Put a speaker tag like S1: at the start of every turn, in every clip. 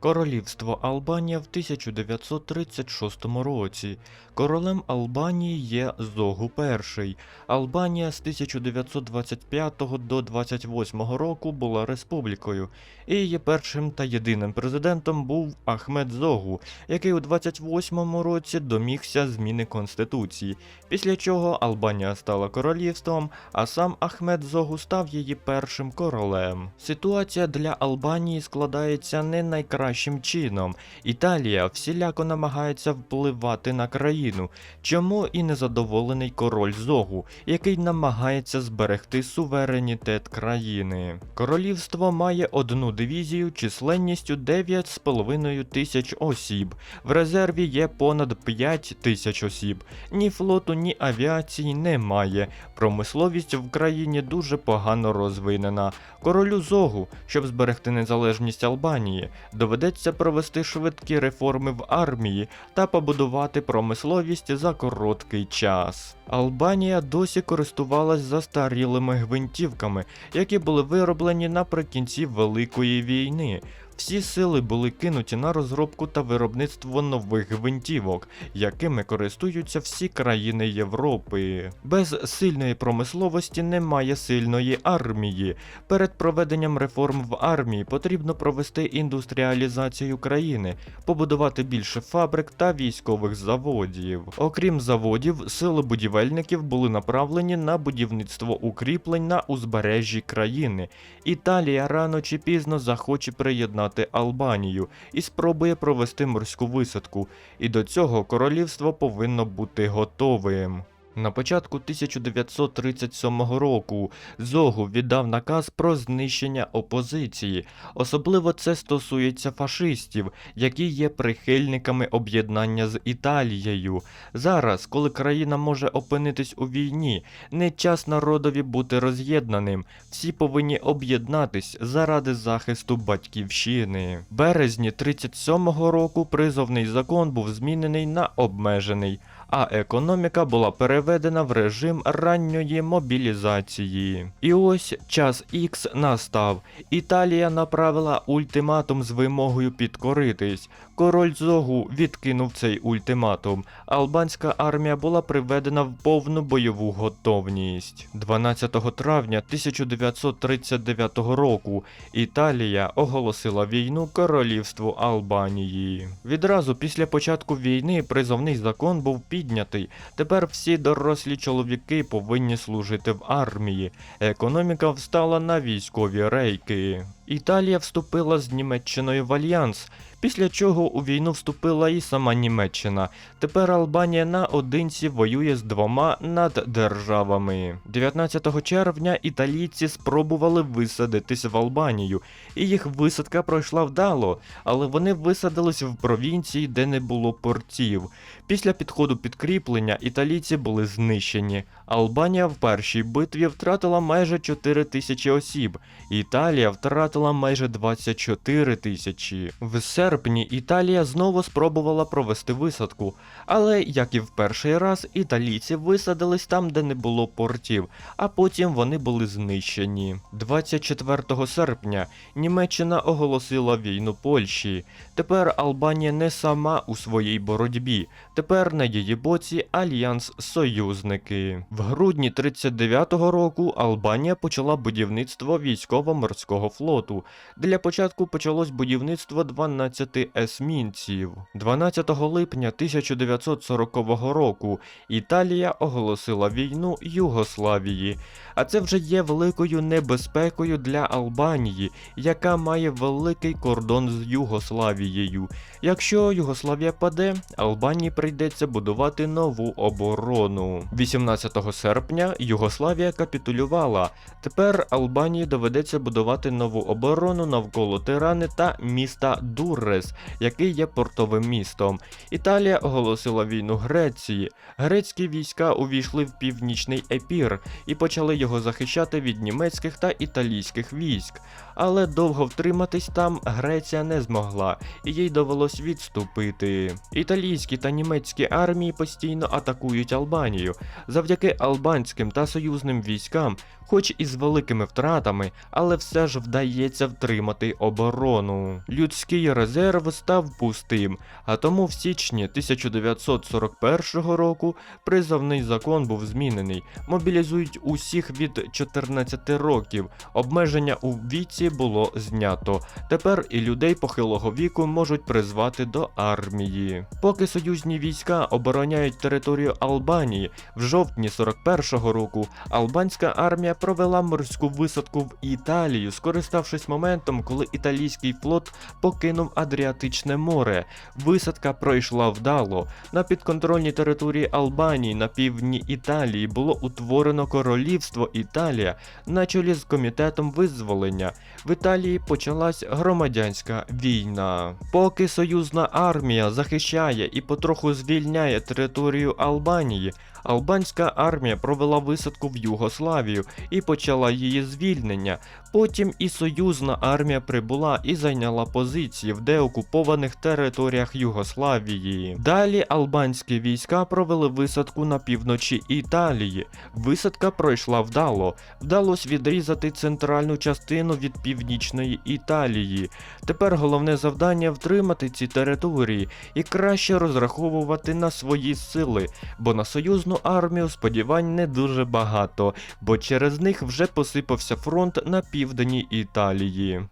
S1: Королівство Албанія в 1936 році. Королем Албанії є Зогу І. Албанія з 1925 до 28 року була республікою, і її першим та єдиним президентом був Ахмед Зогу, який у 28 році домігся зміни конституції, після чого Албанія стала королівством, а сам Ахмед Зогу став її першим королем. Ситуація для Албанії складається не найкращим чином. Італія всіляко намагається впливати на країну, чому і незадоволений король Зогу, який намагається зберегти суверенітет країни. Королівство має одну дивізію численністю 9,5 тисяч осіб. В резерві є понад 5 тисяч осіб. Ні флоту, ні авіації немає. Промисловість в країні дуже погано розвинена. Королю Зогу, щоб зберегти незалежність Албанії, доведеться провести швидкі реформи в армії та побудувати промисловість за короткий час. Албанія досі користувалась застарілими гвинтівками, які були вироблені наприкінці Великої війни. Всі сили були кинуті на розробку та виробництво нових гвинтівок, якими користуються всі країни Європи. Без сильної промисловості немає сильної армії. Перед проведенням реформ в армії потрібно провести індустріалізацію країни, побудувати більше фабрик та військових заводів. Окрім заводів, сили будівельників були направлені на будівництво укріплень на узбережжі країни. Італія рано чи пізно захоче приєднати Албанію і спробує провести морську висадку, і до цього королівство повинно бути готовим. На початку 1937 року Зогу віддав наказ про знищення опозиції. Особливо це стосується фашистів, які є прихильниками об'єднання з Італією. Зараз, коли країна може опинитись у війні, не час народові бути роз'єднаним. Всі повинні об'єднатись заради захисту батьківщини. Березні 37-го року призовний закон був змінений на обмежений а економіка була переведена в режим ранньої мобілізації. І ось час Х настав. Італія направила ультиматум з вимогою підкоритись. Король Зогу відкинув цей ультиматум. Албанська армія була приведена в повну бойову готовність. 12 травня 1939 року Італія оголосила війну королівству Албанії. Відразу після початку війни призовний закон був піднятий. Тепер всі дорослі чоловіки повинні служити в армії. Економіка встала на військові рейки. Італія вступила з Німеччиною в альянс, після чого у війну вступила і сама Німеччина. Тепер Албанія наодинці воює з двома наддержавами. 19 червня італійці спробували висадитись в Албанію, і їх висадка пройшла вдало, але вони висадились в провінції, де не було портів. Після підходу підкріплення італійці були знищені. Албанія в першій битві втратила майже 4 тисячі осіб. Італія втратила майже 24 тисячі. В серпні Італія знову спробувала провести висадку, але, як і в перший раз, італійці висадились там, де не було портів, а потім вони були знищені. 24 серпня Німеччина оголосила війну Польщі. Тепер Албанія не сама у своїй боротьбі. Тепер на її боці альянс союзники. В грудні 39-го року Албанія почала будівництво військово-морського флоту. Для початку почалось будівництво 12 есмінців. 12 липня 1940 року Італія оголосила війну Югославії. А це вже є великою небезпекою для Албанії, яка має великий кордон з Югославією. Якщо Югославія паде, Албанії прийдеться будувати нову оборону. 18 серпня Югославія капітулювала. Тепер Албанії доведеться будувати нову оборону навколо Тирани та міста Дуррес, який є портовим містом. Італія оголосила війну Греції. Грецькі війська увійшли в північний епір і почали його захищати від німецьких та італійських військ. Але довго втриматись там Греція не змогла, і їй довелось відступити. Італійські та німецькі армії постійно атакують Албанію. Завдяки албанським та союзним військам, хоч і з великими втратами, але все ж вдається втримати оборону. Людський резерв став пустим, а тому в січні 1941 року призовний закон був змінений. Мобілізують усіх від 14 років. Обмеження у віці було знято. Тепер і людей похилого віку можуть призвати до армії. Поки союзні війська обороняють територію Албанії, в жовтні 41-го року албанська армія провела морську висадку в Італію, скориставшись моментом, коли італійський флот покинув Адріатичне море. Висадка пройшла вдало. На підконтрольній території Албанії на півдні Італії було утворено королівство Італія на чолі з комітетом визволення. В Італії почалась громадянська війна. Поки союзна армія захищає і потроху звільняє територію Албанії, албанська армія провела висадку в Югославію і почала її звільнення. Потім і союзна армія прибула і зайняла позиції в деокупованих територіях Югославії. Далі албанські війська провели висадку на півночі Італії. Висадка пройшла вдало. Вдалося відрізати центральну частину від північної Італії. Тепер головне завдання втримати ці території і краще розраховувати на свої сили, бо на союзну армію сподівань не дуже багато, бо через них вже посипався фронт на південній Італії.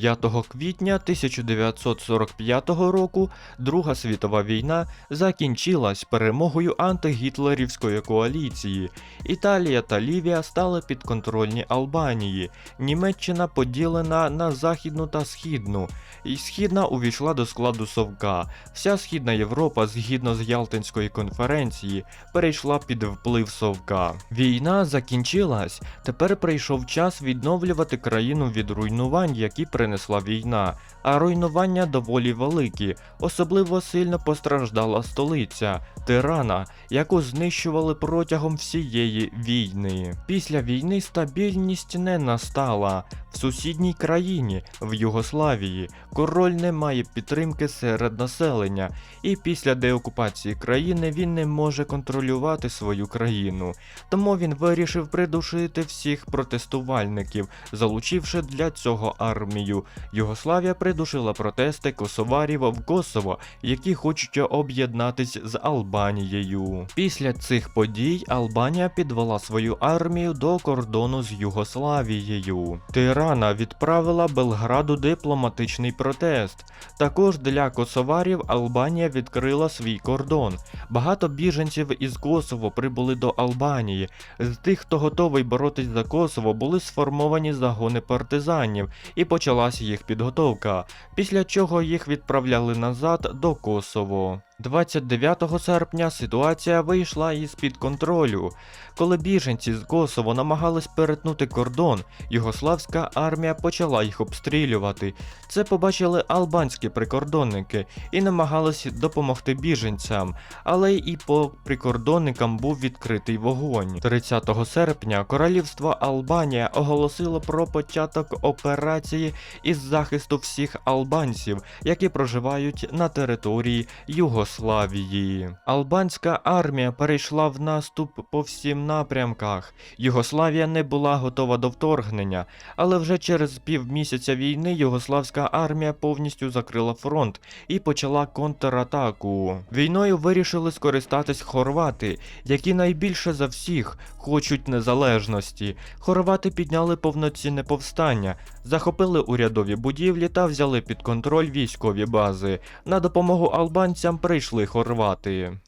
S1: 5 квітня 1945 року Друга світова війна закінчилась перемогою антигітлерівської коаліції. Італія та Лівія стали підконтрольні Албанії. Німеччина поділена на західну та східну. І східна увійшла до складу Совка. Вся східна Європа, згідно з Ялтинської конференції, перейшла під вплив Совка. Війна закінчилась. Тепер прийшов час відновлювати країну від руйнувань, які принесла війна. А руйнування доволі великі. Особливо сильно постраждала столиця Тирана, яку знищували протягом всієї війни. Після війни стабільність не настала. Сусідній країні, в Югославії, король не має підтримки серед населення, і після деокупації країни він не може контролювати свою країну. Тому він вирішив придушити всіх протестувальників, залучивши для цього армію. Югославія придушила протести косоварів в Косово, які хочуть об'єднатись з Албанією. Після цих подій Албанія підвела свою армію до кордону з Югославією. Тирана відправила Белграду дипломатичний протест. Також для косоварів Албанія відкрила свій кордон. Багато біженців із Косово прибули до Албанії. З тих, хто готовий боротись за Косово, були сформовані загони партизанів, і почалась їх підготовка, після чого їх відправляли назад до Косово. 29 серпня ситуація вийшла із-під контролю. Коли біженці з Косово намагались перетнути кордон, югославська армія почала їх обстрілювати. Це побачили албанські прикордонники і намагались допомогти біженцям, але і по прикордонникам був відкритий вогонь. 30 серпня королівство Албанія оголосило про початок операції із захисту всіх албанців, які проживають на території Югославії. Югославії. Албанська армія перейшла в наступ по всім напрямках. Югославія не була готова до вторгнення, але вже через півмісяця війни югославська армія повністю закрила фронт і почала контратаку. Війною вирішили скористатись хорвати, які найбільше за всіх хочуть незалежності. Хорвати підняли повноцінне повстання, захопили урядові будівлі та взяли під контроль військові бази. На допомогу албанцям прийшли хорвати.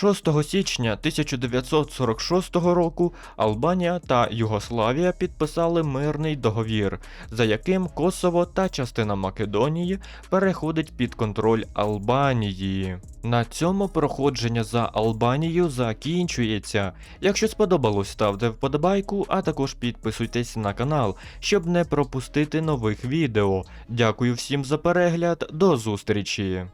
S1: 6 січня 1946 року Албанія та Югославія підписали мирний договір, за яким Косово та частина Македонії переходить під контроль Албанії. На цьому проходження за Албанію закінчується. Якщо сподобалось, ставте вподобайку, а також підписуйтесь на канал, щоб не пропустити нових відео. Дякую всім за перегляд, до зустрічі!